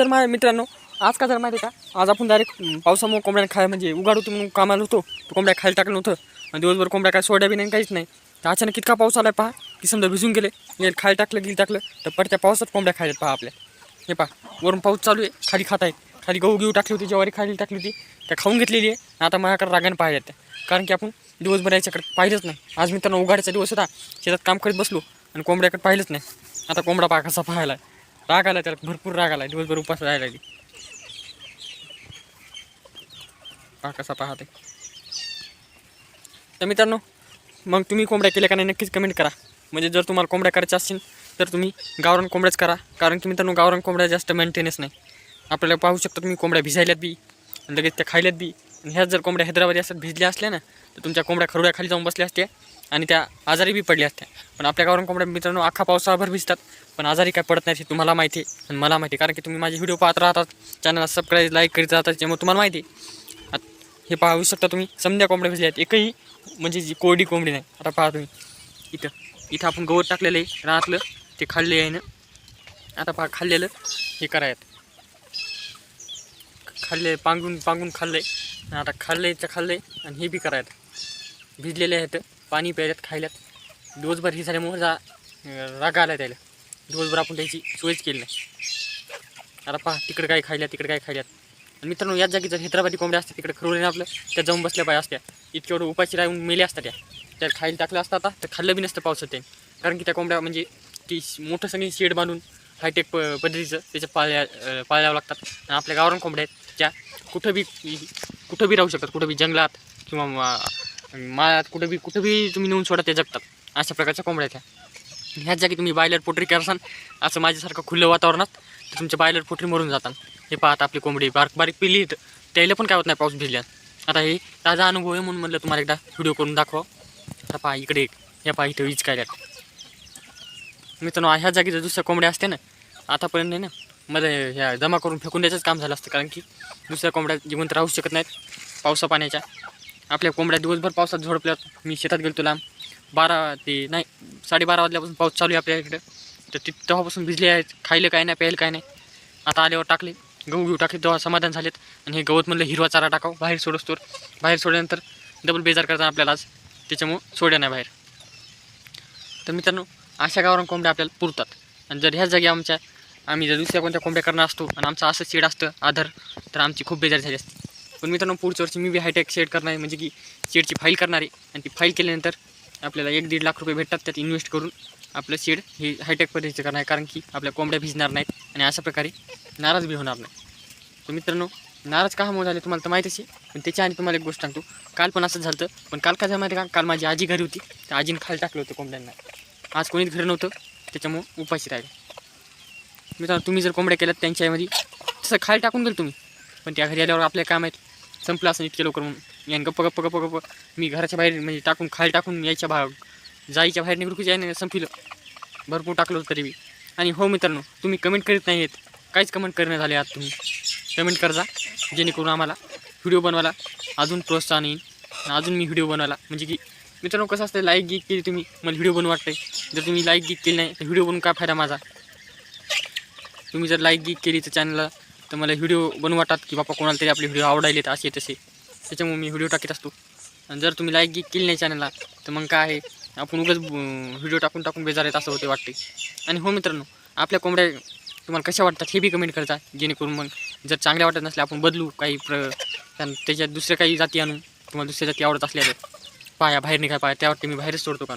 तर माझ्या मित्रांनो आज का जर माहिती आहे का? आज आपण डायरेक्ट पावसामुळे कोंबड्या खाय म्हणजे उघाडू होतो म्हणून कामाला होतो. तो कोंबड्या खायला टाकलं होतं आणि दिवसभर कोंबड्या काय सोड्या बी नाही काहीच नाही. तर अचानक इतका पाऊस आला पहा की समजा भिजून गेले खायला टाकलं गेलं टाकलं तर परत्या पावसात कोंबड्या खायला पहा आपल्या. हे पहा वरून पाऊस चालू आहे खाली खात आहे खाली गहू घेऊ टाकली होती ज्वारी खाली टाकली होती त्या खाऊन घेतलेली आहे. आता माझ्याकडे रागाने पाहिल्यात त्या कारण की आपण दिवसभर याच्याकडे पाहिलंच नाही. आज मित्रांनो उघाडीचा दिवस होता. शेतात काम करीत बसलो आणि कोंबड्याकडे पाहिलंच नाही. आता कोंबडा पहा कसा पाहायला राग आला त्याला भरपूर राग आला दिवसभर उपास राहायला लागली. पहा कसा पाहते. तर मित्रांनो मग तुम्ही कोंबड्या केल्या का नाही नक्कीच कमेंट करा. म्हणजे जर तुम्हाला कोंबड्या करायच्या असतील तर तुम्ही गावरान कोंबड्याच करा. कारण की मित्रांनो गावरान कोंबड्या जास्त मेंटेनन्स नाही. आपल्याला पाहू शकता तुम्ही कोंबड्या भिजायल्यात बी लगेच त्या खायल्यात बी. ह्याच जर कोंबड्या हैदराबादी असतात भिजल्या असल्या ना तर तुमच्या कोंबड्या खरुड्याखाली जाऊन बसल्या असत्या आणि त्या आजारी बी पडल्या असत्या. पण आपल्या गावरान कोंबड्या मित्रांनो अख्खा पावसाभर भिजतात. पण आजारी काय पडत नाही हे तुम्हाला माहिती आहे. आणि मला माहिती आहे कारण की तुम्ही माझे व्हिडिओ पाहत राहतात चॅनलला सबस्क्राईब लाईक करीत राहतात त्यामुळे तुम्हाला माहिती आहे. आता हे पाहू शकता तुम्ही समध्या कोंबड्या भिजल्या आहेत. एकही म्हणजे जी कोरडी कोंबडी नाही. आता पहा तुम्ही इथं इथं आपण गवत टाकलेलं आहे रानातलं ते खाल्ले आहे ना. आता पहा खाल्लेलं हे करायत खाल्ले पांगून पांगून खाल्लं आहे आता खाल्ले तर खाल्ले आणि हे बी करायचं भिजलेले आहेत पाणी प्यायल्यात खायल्यात दिवसभर ही झाल्यामुळे जा राग आला त्याला. दिवसभर आपण त्याची सोयच केली नाही. आता पहा तिकडे काय खायल्यात तिकडे काय खायल्यात. आणि मित्रांनो याच जागी जर हैदराबादी कोंबड्या असतात तिकडे खरवले आपलं त्या जाऊन बसल्या पाहिजे असत्या. इतक्या एवढं उपाशी राहून मेल्या असतात त्या. त्यात खायला टाकलं असतं आता तर खाल्लं बी नसतं पावसात त्याने. कारण की त्या कोंबड्या म्हणजे ती मोठं सगळी शेड बांधून हायटेक प पद्धतीचं त्याच्या पाळल्या पाळल्यावं लागतात. आणि आपल्या गावरान कोंबड्या आहेत त्या कुठं बी कुठं बी राहू शकतात कुठं बी जंगलात किंवा मा- माळ्यात कुठं बी कुठं बी तुम्ही नेऊन सोडा ते जगतात. अशा प्रकारच्या कोंबड्या आहेत त्या ह्याच जागी तुम्ही बायलर पोटरी करसान असं माझ्यासारखं खुलं वातावरणात तर तुमच्या बायलर पोटरी मरून जातात. हे पाहत आपली कोंबडी बारीक बारीक पिली त्याला पण काय होत नाही पाऊस भिजल्यात. आता हे ताजा अनुभव आहे म्हणून म्हणलं तुम्हाला एकदा व्हिडिओ करून दाखवा. आता पहा इकडे एक. या पहा इथं वीज काय मित्रांनो ह्या जागी जर दुसऱ्या कोंबड्या असते ना आतापर्यंत नाही ना मध्ये ह्या जमा करून फेकून द्यायचंच काम झालं असतं. कारण की दुसऱ्या कोंबड्या जिवंत राहू शकत नाहीत पावसा पाण्याच्या. आपल्या कोंबड्या दिवसभर पावसात झोडपल्यात. मी शेतात गेलो तुला बारा ते नाही साडेबारा वाजल्यापासून पाऊस चालू आहे आपल्या इकडं. तर ती तेव्हापासून भिजले आहेत. खायलं काय नाही प्यायलं काय नाही. आता आल्यावर टाकले. गहू घेऊ टाकले. तेव्हा समाधान झालेत. आणि हे गवत म्हणलं हिरवा चारा टाकावं. बाहेर सोडस बाहेर सोडल्यानंतर डबल बेजार करतात आपल्याला आज. त्याच्यामुळं सोड्या नाही बाहेर. तर मित्रांनो अशा गावरान कोंबड्या आपल्याला पुरतात. आणि जर ह्याच जागी आमच्या आम्ही जर दुसऱ्या कोणत्या कोंबड्या करणार असतो आणि आमचं असं शेड असतं आधार तर आमची खूप बेजारी झाली असते. पण मित्रांनो पुढच्या वर्षी मी बी हायटेक शेड करणार आहे म्हणजे की शेडची फाईल करणार आहे. आणि ती फाईल केल्यानंतर आपल्याला एक दीड लाख रुपये भेटतात त्यात इन्व्हेस्ट करून आपलं शेड हे हायटेक पद्धतीचं करणार आहे. कारण की आपल्या कोंबड्या भिजणार नाहीत आणि अशा प्रकारे नाराज बी होणार नाही. तर मित्रांनो नाराज का म्हणून झाले तुम्हाला तर माहितीच आहे. पण त्याच्या आधी तुम्हाला एक गोष्ट सांगतो. काल पण असंच झालं पण काल काय झालं माहिती आहे का? काल माझी आजी घरी होती त्या आजीने खाली टाकलं होतं कोंबड्यांना. आज कोणीच घरी नव्हतं त्याच्यामुळं उपाशी राहिले. मित्रांनो तुम्ही जर कोंबड्या केल्यात त्यांच्या आईमध्ये तसं खाली टाकून गेल तुम्ही. पण त्या घरी आल्यावर आपल्या काम आहेत संपलं असं इतके लवकर म्हणून यान गप्प गप्प गप्प गप्प मी घराच्या बाहेर म्हणजे टाकून खाली टाकून यायच्या भाग. जायच्या बाहेर निघून याने संपलं. भरपूर टाकलं होतं तरी बी. आणि हो मित्रांनो तुम्ही कमेंट करीत नाही आहेत काहीच कमेंट करणं झाले आहात तुम्ही. कमेंट करजा जेणेकरून आम्हाला व्हिडिओ बनवायला अजून प्रोत्साहन येईल. अजून मी व्हिडिओ बनवायला म्हणजे की मित्रांनो कसं असतं लाईक गीत केली तुम्ही मला व्हिडिओ बनवू वाटते जर तुम्ही लाईक गीत केली नाही तर व्हिडिओ बनवून काय फायदा माझा? तुम्ही जर लाईक गिक केली तर चॅनलला तर मला व्हिडिओ बनवाटात की बापा कोणाला तरी आपले व्हिडिओ आवडायलेत असे तसे. त्याच्यामुळे मी व्हिडिओ टाकीत असतो. आणि जर तुम्ही लाईक गिक केली नाही चॅनलला तर मग काय आहे? आपण उगाच व्हिडिओ टाकून टाकून बेजार येत असं होते वाटते. आणि हो मित्रांनो आपल्या कोंबड्या तुम्हाला कशा वाटतात हे बी कमेंट करता जेणेकरून मग जर चांगल्या वाटत नसल्या आपण बदलू काही प्र त्याच्यात दुसऱ्या काही जाती आणू तुम्हाला दुसऱ्या जाती आवडत असल्या तर. पाया बाहेर निघा पाया त्यावरती मी बाहेरच सोडतो का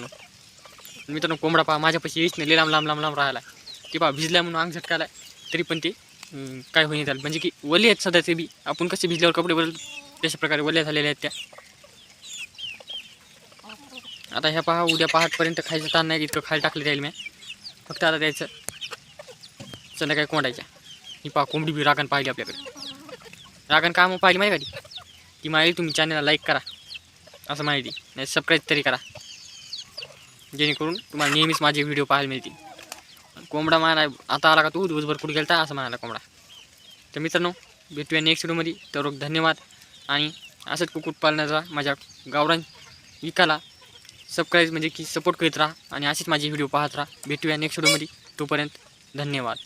मित्रांनो कोंबडा पहा माझ्यापाशी येईच नाही लांब लांब लांब लांब राहिला ते पहा भिजल्या म्हणून अंग झटकायला तरी पण ते काय होईन झालं. म्हणजे की वले आहेत सध्याचे बी. आपण कसे भिजल्यावर कपडे बदल तशा प्रकारे वल्या झालेल्या आहेत त्या. आता ह्या पहा उद्या पहाटपर्यंत खायचं ताण नाही इतकं खायला टाकलं जाईल मी. फक्त आता द्यायचं चला काय कोंडायच्या. ही पहा कोंबडी बी रागण पाहिली आपल्याकडे. रागण का मग पाहिली माहिती का ती? ती माहिती तुम्ही चॅनलला लाईक करा. असं माहिती. नाही सबस्क्राईब तरी करा. जेणेकरून तुम्हाला नेहमीच माझे व्हिडिओ पाहायला मिळतील. कोंबडा माराय आता आला का तू? दिवसभर कुठे गेलता? असं म्हणाला कोंबडा. तर मित्रांनो भेटूया नेक्स्ट व्हिडिओमध्ये तर धन्यवाद. आणि असंच कुक्कुटपालनाचा माझ्या गावरान विकाला सबस्क्राईब म्हणजे की सपोर्ट करीत राहा. आणि असेच माझे व्हिडिओ पाहत राहा. भेटूया नेक्स्ट व्हिडिओमध्ये तोपर्यंत धन्यवाद.